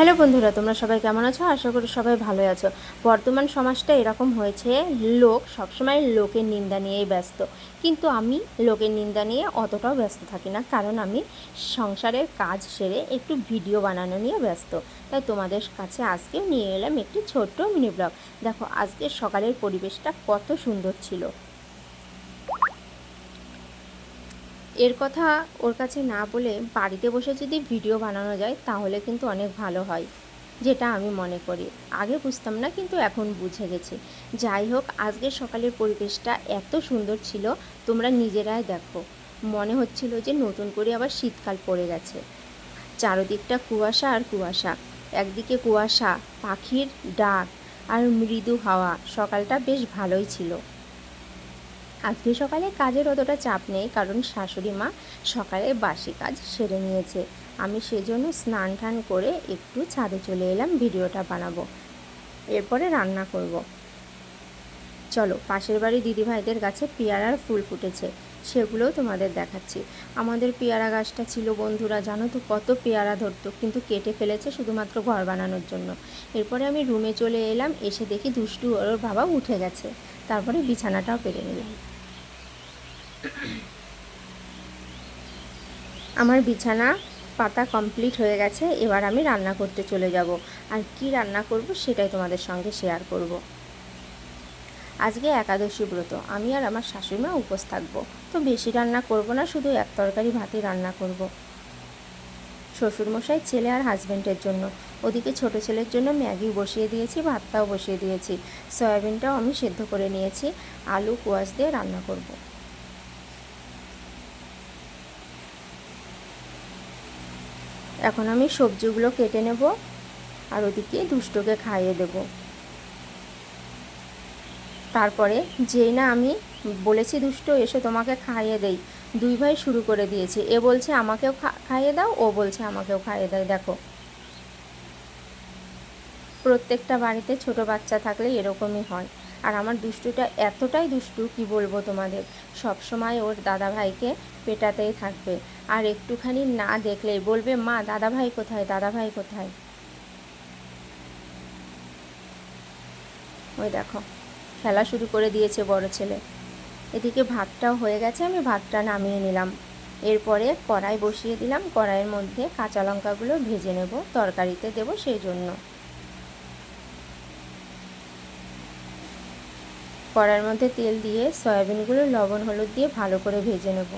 Hello বন্ধুরা, তোমরা সবাই কেমন আছো? আশা করি সবাই ভালো আছো। বর্তমান সমাজটা এরকম হয়েছে, লোক সবসময় লোকের নিন্দা নিয়েই ব্যস্ত। কিন্তু আমি লোকের নিন্দা নিয়ে অতটাও ব্যস্ত থাকি না, কারণ আমি সংসারের কাজ সেরে একটু ভিডিও বানানো নিয়ে ব্যস্ত। তাই তোমাদের কাছে আজকেও নিয়ে এলাম একটি ছোট্ট মিনি ব্লগ। দেখো আজকে সকালের পরিবেশটা কত সুন্দর ছিল। এর কথা ওর কাছে না বলে বাড়িতে বসে যদি ভিডিও বানানো যায়, তাহলে কিন্তু অনেক ভালো হয়, যেটা আমি মনে করি। আগে বুঝতাম না, কিন্তু এখন বুঝে গেছি। যাই হোক, আজকের সকালের পরিবেশটা এত সুন্দর ছিল, তোমরা নিজেরাই দেখো। মনে হচ্ছিল যে নতুন করে আবার শীতকাল পড়ে গেছে। চারদিকটা কুয়াশা আর কুয়াশা। একদিকে কুয়াশা, পাখির ডাক আর মৃদু হাওয়া। সকালটা বেশ ভালোই ছিল। আজকে সকালে কাজের অতটা চাপ নেই, কারণ শাশুড়ি মা সকালে বাসি কাজ সেরে নিয়েছে। আমি সেজন্য স্নান টান করে একটু ছাদে চলে এলাম, ভিডিওটা বানাবো। এরপরে রান্না করব। চলো, পাশের বাড়ি দিদিভাইদের গাছে পেয়ারার ফুল ফুটেছে, সেগুলোও তোমাদের দেখাচ্ছি। আমাদের পেয়ারা গাছটা ছিল বন্ধুরা, জানো তো কত পেয়ারা ধরতো, কিন্তু কেটে ফেলেছে শুধুমাত্র ঘর বানানোর জন্য। এরপরে আমি রুমে চলে এলাম, এসে দেখি দুষ্টু ওর বাবা উঠে গেছে, তারপরে বিছানাটাও পেরে নিলাম। আমার বিছানা, পাতা কমপ্লিট হয়ে গেছে, এবার আমি রান্না করতে চলে যাব। আর কি রান্না করব সেটাই তোমাদের সঙ্গে শেয়ার করব। আজকে একাদশী ব্রত, আমি আর আমার শাশুড়িমা উপোস থাকব। তো বেশি রান্না করব না, শুধু এক তরকারি ভাতই রান্না করব। শ্বশুরমশাই ছেলে আর হাজব্যান্ডের জন্য। ওদিকে ছোট ছেলের জন্য ম্যাগি বসিয়ে দিয়েছি, ভাতটাও বসিয়ে দিয়েছি। সয়াবিনটাও আমি সেদ্ধ করে নিয়েছি। আলু কোয়াশ দিয়ে রান্না করব। এখন আমি সবজিগুলো কেটে নেব আর ওদিকে দুষ্টকে খাইয়ে দেব। তারপরে যেই না আমি বলেছি, দুষ্ট, এসে তোমাকে খাইয়ে দেই। দুই ভাই শুরু করে দিয়েছে, এ বলছে আমাকেও খাইয়ে দাও, ও বলছে আমাকেও খাইয়ে দেয় দেখো, প্রত্যেকটা বাড়িতে ছোট বাচ্চা থাকলে এরকমই হয়। আর আমার দুষ্টুটা এতটাই দুষ্টু, কি বলব তোমাদের? সব সময় ওর দাদা ভাইকে পেটাতেই থাকবে। আর একটুখানি না দেখলেই বলবে, মা দাদা ভাই কোথায়? দাদা ভাই কোথায়? ওই দেখো, খেলা শুরু করে দিয়েছে বড় ছেলে। এদিকে ভাতটাও হয়ে গেছে, আমি ভাতটা নামিয়ে নিলাম। এরপরে কড়াই বসিয়ে দিলাম, কড়াইয়ের মধ্যে কাঁচা লঙ্কাগুলো ভেজে নেব, তরকারিতে দেব সেই জন্য। কড়াইয়ের মধ্যে তেল দিয়ে সয়াবিনগুলো লবণ, হলুদ দিয়ে ভালো করে ভেজে নেব।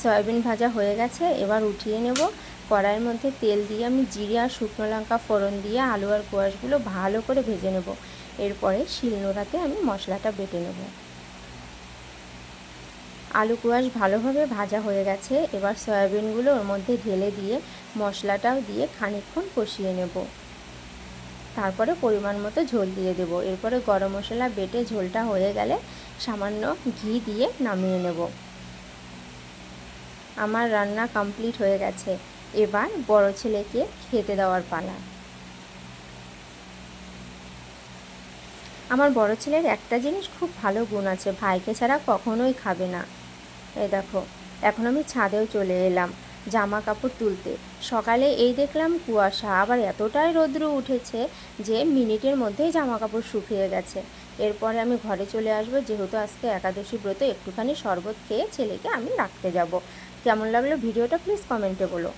সয়াবিন ভাজা হয়ে গেছে, এবার উঠিয়ে নেব। কড়াইয়ের মধ্যে তেল দিয়ে আমি জিরে আর শুকনো লঙ্কা ফোড়ন দিয়ে আলু আর কোয়াশগুলো ভালো করে ভেজে নেব। এরপরে শিলনোড়াতে আমি মশলাটা বেটে নেব। আলু কুয়াশ ভালোভাবে ভাজা হয়ে গেছে, এবার সয়াবিনগুলো ওর মধ্যে ঢেলে দিয়ে মশলাটাও দিয়ে খানিকক্ষণ কষিয়ে নেব। তারপরে পরিমাণ মতো ঝোল দিয়ে দেব। এরপরে গরম মশলা বেটে ঝোলটা হয়ে গেলে সামান্য ঘি দিয়ে নামিয়ে নেব। আমার রান্না কমপ্লিট হয়ে গেছে। এবার বড় ছেলেকে খেতে দেওয়ার পালা। আমার বড় ছেলের একটা জিনিস খুব ভালো গুণ আছে, ভাইকে ছাড়া কখনোই খাবে না। এই দেখো, এখন আমি ছাদেও চলে এলাম। জামা কাপড় তুলতে। সকালে এই দেখলাম কুয়াশা, আবার এতটাই রৌদ্র উঠেছে যে মিনিটের মধ্যেই জামা কাপড় শুকিয়ে গেছে। এরপরে আমি ঘরে চলে আসব, যেহেতু আজকে একাদশী ব্রত একটুখানি শরবত খেয়ে ছেলেকে আমি রাখতে যাব। কেমন লাগল ভিডিওটা প্লিজ কমেন্টে বলো।